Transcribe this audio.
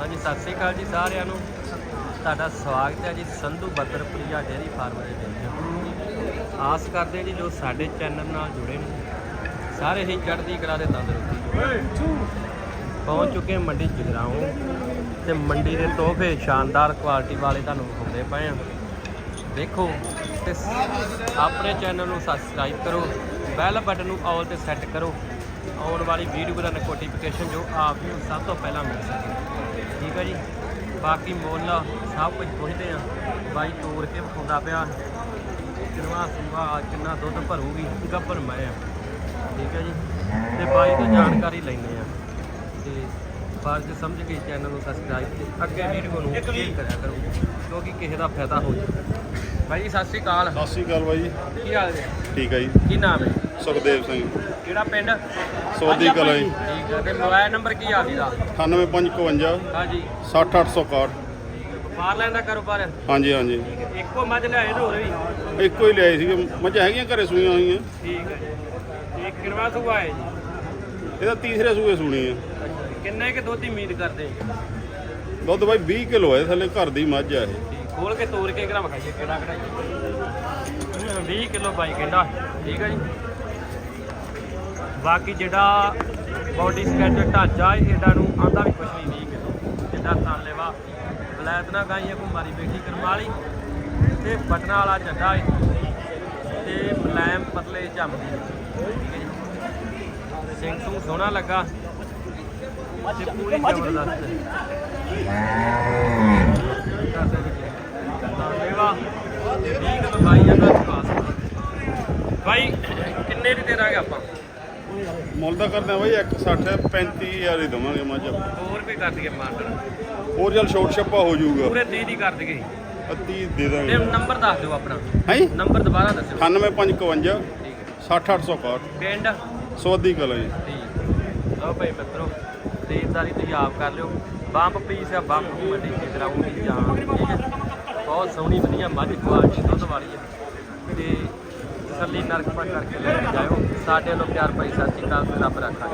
ਹਾਂਜੀ, ਸਤਿ ਸ੍ਰੀ ਅਕਾਲ ਜੀ ਸਾਰਿਆਂ ਨੂੰ। ਤੁਹਾਡਾ ਸਵਾਗਤ ਹੈ ਜੀ ਸੰਧੂ ਬੱਦਰਪੁਰੀਆ ਡੇਅਰੀ ਫਾਰਮ ਦੇ ਵਿੱਚ। ਆਸ ਕਰਦੇ ਹਾਂ ਜੀ ਜੋ ਸਾਡੇ ਚੈਨਲ ਨਾਲ ਜੁੜੇ ਨੇ, ਸਾਰੇ ਹੀ ਚੜ੍ਹਦੀ ਕਲਾ ਦੇ ਤੰਦਰੁਸਤੀ ਪਹੁੰਚ ਚੁੱਕੇ ਮੰਡੀ ਜਗਰਾਉਂ, ਤੇ ਮੰਡੀ ਦੇ ਤੋਹਫੇ ਸ਼ਾਨਦਾਰ ਕੁਆਲਿਟੀ ਵਾਲੇ ਤੁਹਾਨੂੰ ਵਿਖਾਉਂਦੇ ਪਏ ਆ ਦੇਖੋ, ਤੇ ਆਪਣੇ ਚੈਨਲ ਨੂੰ ਸਬਸਕ੍ਰਾਈਬ ਕਰੋ ਬੈਲ ਬਟਨ ਨੂੰ ਆਲ ਤੇ ਸੈੱਟ ਕਰੋ। ਆਉਣ ਵਾਲੀ ਵੀਡੀਓ ਦਾ ਨੋਟੀਫਿਕੇਸ਼ਨ ਜੋ ਆਪ ਨੂੰ ਸਭ ਤੋਂ ਪਹਿਲਾਂ ਮਿਲ ਸਕੇ। ਠੀਕ ਹੈ ਜੀ? ਬਾਕੀ ਮੁੱਲ ਸਭ ਕੁਝ ਪੁੱਛਦੇ ਆ। ਬਾਈ ਤੋੜ ਕੇ ਵਿਖਾਉਂਦਾ ਪਿਆ। ਕਿੰਨਾ ਸੂਆ ਕਿੰਨਾ ਦੁੱਧ ਭਰੂਗੀ ਗੱਭਰ ਮੈਂ ਆ। ਠੀਕ ਹੈ ਜੀ? ਤੇ ਬਾਈ ਤੋਂ ਜਾਣਕਾਰੀ ਲੈਣੇ ਆ। ਤੇ ਫਰਜ਼ ਸਮਝ ਕੇ ਚੈਨਲ ਨੂੰ ਸਬਸਕ੍ਰਾਈਬ ਤੇ ਅੱਗੇ ਵੀਡੀਓ ਨੂੰ ਸ਼ੇਅਰ ਕਰਿਆ ਕਰੋ ਕਿਉਂਕਿ ਕਿਸੇ ਦਾ ਫਾਇਦਾ ਹੋ ਜਾਵੇ। ਬਾਈ ਜੀ ਸਤਿ ਸ਼੍ਰੀ ਅਕਾਲ। ਸਤਿ ਸ਼੍ਰੀ ਅਕਾਲ ਬਾਈ ਕੀ ਹਾਲ ਹੈ ਠੀਕ ਹੈ ਜੀ। ਕੀ ਨਾਮ ਹੈ? ਸੁਖਦੇਵ ਸਿੰਘ। ਕਿਹੜਾ ਪਿੰਡ? ਸੋਦੀ ਕਲਾਂ ਜੀ। ਠੀਕ ਹੈ ਤੇ ਮੋਬਾਈਲ ਨੰਬਰ ਕੀ ਆ ਜੀ ਦਾ? 98552 ਹਾਂਜੀ। 60861 ਬਾਹਰ ਲੈਣ ਦਾ ਕਾਰੋਬਾਰ? ਹਾਂਜੀ ਹਾਂਜੀ। ਇੱਕੋ ਮੱਝ ਲਿਆਏ ਤੇ ਹੋਰ ਵੀ? ਇੱਕੋ ਹੀ ਲਿਆਏ ਸੀਗੇ। ਮੱਝਾਂ ਹੈਗੀਆਂ ਘਰੇ ਸੂਈਆਂ ਹੋਈਆਂ। ਠੀਕ ਹੈ ਜੀ। ਇਹ ਸੂਆ ਹੈ ਜੀ? ਇਹਦਾ ਤੀਸਰੇ ਸੂਏ ਸੂਣੀ ਆ। ਕਿੰਨੇ ਕੇ ਦੁੱਧ ਦੀ ਉਮੀਦ ਕਰਦੇ ਦੁੱਧ ਬਾਈ 20 ਕਿਲੋ ਹੈ ਥੱਲੇ ਘਰ ਦੀ ਮੱਝ ਆ ਇਹ। ਖੋਲ ਕੇ ਤੋੜ ਕੇ ਕਿਹੜਾ ਵਿਖਾਈਏ ਕਿਹੜਾ ਕਿਹੜਾ 20 ਕਿਲੋ ਬਾਈ ਕਹਿੰਦਾ। ਠੀਕ ਹੈ ਜੀ। ਬਾਕੀ ਜਿਹੜਾ ਬਾਡੀ ਸਕੈਚਰ ਢਾਂਚਾ ਹੈ, ਇਹਦਾ ਨੂੰ ਆਂਦਾ ਵੀ ਕੁਛ ਨਹੀਂ 20 ਕਿਲੋ ਜਿੱਦਾਂ ਤਾਲੇਵਾ ਬਲੈਤ ਨਾ ਗਾਈ ਕੋ ਮਾਰੀ ਬੈਠੀ ਕਰਮਾਲੀ ਤੇ ਬਟਨਾ ਵਾਲਾ ਜੱਡਾ ਹੈ। ਤੇ ਮੁਲਾਇਮ ਪਤਲੇ ਝੰਮਦੀ ਠੀਕ ਹੈ ਜੀ। ਸਿੰਘ ਸੂ ਸੋਹਣਾ ਲੱਗਾ। ਤੇ ਪੂਰੀ ਜ਼ਬਰਦਸਤ। ਤਾਲੇਵਾ ਤੇ 20 ਕਿਲੋ ਬਾਈ ਜਾਂਦਾ ਪਾਸ ਬਾਈ, ਕਿੰਨੇ ਦੀ ਦੇ ਦਾਂਗੇ ਆਪਾਂ? ਮੁੱਲ ਦਾ ਕਰਦੇ ਆ ਬਾਈ 160 35000 ਹੀ ਦਵਾਂਗੇ ਮੱਝ। ਹੋਰ ਵੀ ਕਰ ਦਈਏ ਮਾਰਟਨ ਹੋਰ ਚੱਲ ਛੋਟ ਛੱਪਾ ਹੋ ਜਾਊਗਾ। ਪੂਰੇ 30 ਦੀ ਕਰ ਦਈਏ। 30 ਦੇ ਤੇ ਦਾਂਗੇ ਨੰਬਰ ਦੱਸ ਦਿਓ ਆਪਣਾ। ਹੈ? ਨੰਬਰ ਦੁਬਾਰਾ ਦੱਸਿਓ। 98552 ਠੀਕ ਹੈ। 60861 ਪਿੰਡ? ਸੋਦੀ ਕਲਾਂ ਜੀ। ਠੀਕ। ਲਓ ਭਾਈ ਮਿੱਤਰੋ ਖਰੀਦਦਾਰੀ ਤੁਸੀਂ ਆਪ ਕਰ ਲਿਓ। ਬੰਬ ਪੀਸ ਆ ਬੰਬ ਮੰਡੀ ਤੇ ਦਰਾਉਂਗੀ ਜਾਨ ਠੀਕ ਹੈ। ਬਹੁਤ ਸੋਹਣੀ ਵਧੀਆ ਮੱਝ ਕੁਆਲਿਟੀ ਦੁੱਧ ਵਾਲੀ ਹੈ ਤੇ ਤਸੱਲੀ ਨਰਕ ਪਰ ਕਰਕੇ ਲੈ ਕੇ ਜਾਇਓ। ਸਾਡੇ ਵੱਲੋਂ ਪਿਆਰ ਭਾਈ ਸਤਿ ਸ਼੍ਰੀ ਅਕਾਲ ਰੱਬ ਰੱਖਾ